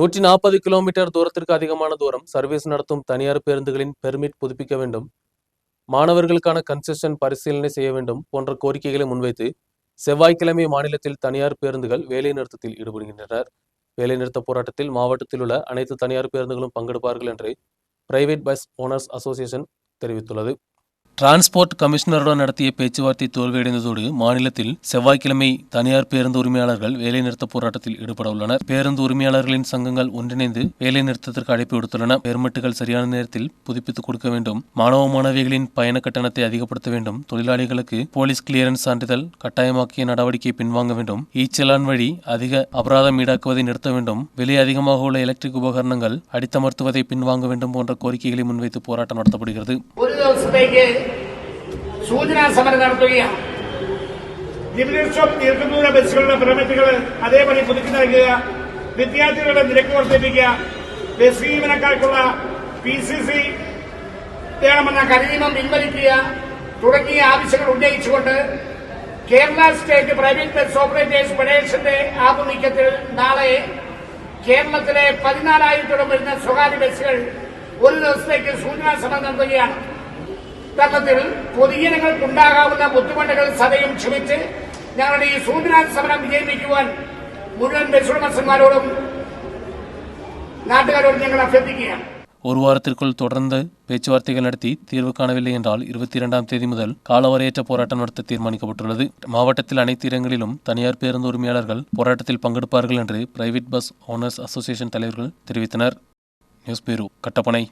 நூற்றி நாற்பது கிலோமீட்டர் தூரத்திற்கு அதிகமான தூரம் சர்வீஸ் நடத்தும் தனியார் பேருந்துகளின் பெர்மிட் புதுப்பிக்க வேண்டும். மாணவர்களுக்கான கன்செஷன் பரிசீலனை செய்ய வேண்டும் போன்ற கோரிக்கைகளை முன்வைத்து செவ்வாய்க்கிழமை மாநிலத்தில் தனியார் பேருந்துகள் வேலைநிறுத்தத்தில் ஈடுபடுகின்றனர். வேலைநிறுத்த போராட்டத்தில் மாவட்டத்தில் உள்ள அனைத்து தனியார் பேருந்துகளும் பங்கெடுப்பார்கள் என்று பிரைவேட் பஸ் ஓனர்ஸ் அசோசியேஷன் தெரிவித்துள்ளது. டிரான்ஸ்போர்ட் கமிஷனருடன் நடத்திய பேச்சுவார்த்தை தோல்வியடைந்ததோடு மாநிலத்தில் செவ்வாய்க்கிழமை தனியார் பேருந்து உரிமையாளர்கள் வேலைநிறுத்த போராட்டத்தில் ஈடுபட உள்ளனர். பேருந்து உரிமையாளர்களின் சங்கங்கள் ஒன்றிணைந்து வேலைநிறுத்தத்திற்கு அழைப்பு விடுத்துள்ளன. பெர்மிட்டுகள் சரியான நேரத்தில் புதுப்பித்துக் கொடுக்க வேண்டும். மாணவ மாணவிகளின் பயண கட்டணத்தை அதிகப்படுத்த வேண்டும். தொழிலாளிகளுக்கு போலீஸ் கிளியரன்ஸ் சான்றிதழ் கட்டாயமாக்கிய நடவடிக்கையை பின்வாங்க வேண்டும். ஈச்சலான் வழி அதிக அபராதம் ஈடாக்குவதை நிறுத்த வேண்டும். விலை அதிகமாக உள்ள எலக்ட்ரிக் உபகரணங்கள் அடித்தமர்த்துவதை பின்வாங்க வேண்டும் போன்ற கோரிக்கைகளை முன்வைத்து போராட்டம் நடத்தப்படுகிறது. സൂചനാ സമരം നടത്തുകയാണ്. ലിമിറ്റഡ് ദീർഘദൂര ബസ്സുകളുടെ പെർമിറ്റുകൾ അതേപടി പുതുക്കി നൽകുക. വിദ്യാർത്ഥികളുടെ നിരക്ക് വർദ്ധിപ്പിക്കുക. ബസ് ജീവനക്കാർക്കുള്ള പി സി സി വേണമെന്ന കരിനിയമം പിൻവലിക്കുക. തുടങ്ങിയ ആവശ്യങ്ങൾ ഉന്നയിച്ചുകൊണ്ട് Kerala state private bus operators ഫെഡറേഷന്റെ ആഭിമുഖ്യത്തിൽ നാളെ കേരളത്തിലെ പതിനാലായിരത്തോളം വരുന്ന സ്വകാര്യ ബസ്സുകൾ ഒരു ദിവസത്തേക്ക് സൂചനാ സമരം നടത്തുകയാണ്. തത്വത്തിൽ പൊതുജനങ്ങൾക്കുണ്ടാകാവുന്ന ബുദ്ധിമുട്ടുകൾ സദയം ക്ഷമിച്ച് ഞങ്ങളുടെ ഈ സൂചനാ സമരം വിജയിപ്പിക്കുവാൻ മുഴുവൻ ബസ് ഉടമസ്ഥന്മാരോടും നാട്ടുകാരോടും ഞങ്ങൾ അഭ്യർത്ഥിക്കുകയാണ് ஒரு வாரத்திற்குள் தொடர்ந்து பேச்சுவார்த்தைகள் நடத்தி தீர்வு காணவில்லை என்றால் இருபத்தி இரண்டாம் தேதி முதல் காலவரையற்ற போராட்டம் நடத்த தீர்மானிக்கப்பட்டுள்ளது மாவட்டத்தில் அனைத்து இடங்களிலும் தனியார் பேருந்து உரிமையாளர்கள் போராட்டத்தில் பங்கெடுப்பார்கள் என்று பிரைவேட் பஸ் ஓனர்ஸ் அசோசியேஷன் தலைவர்கள் தெரிவித்தனர் நியூஸ் பியூரோ கட்டப்பனை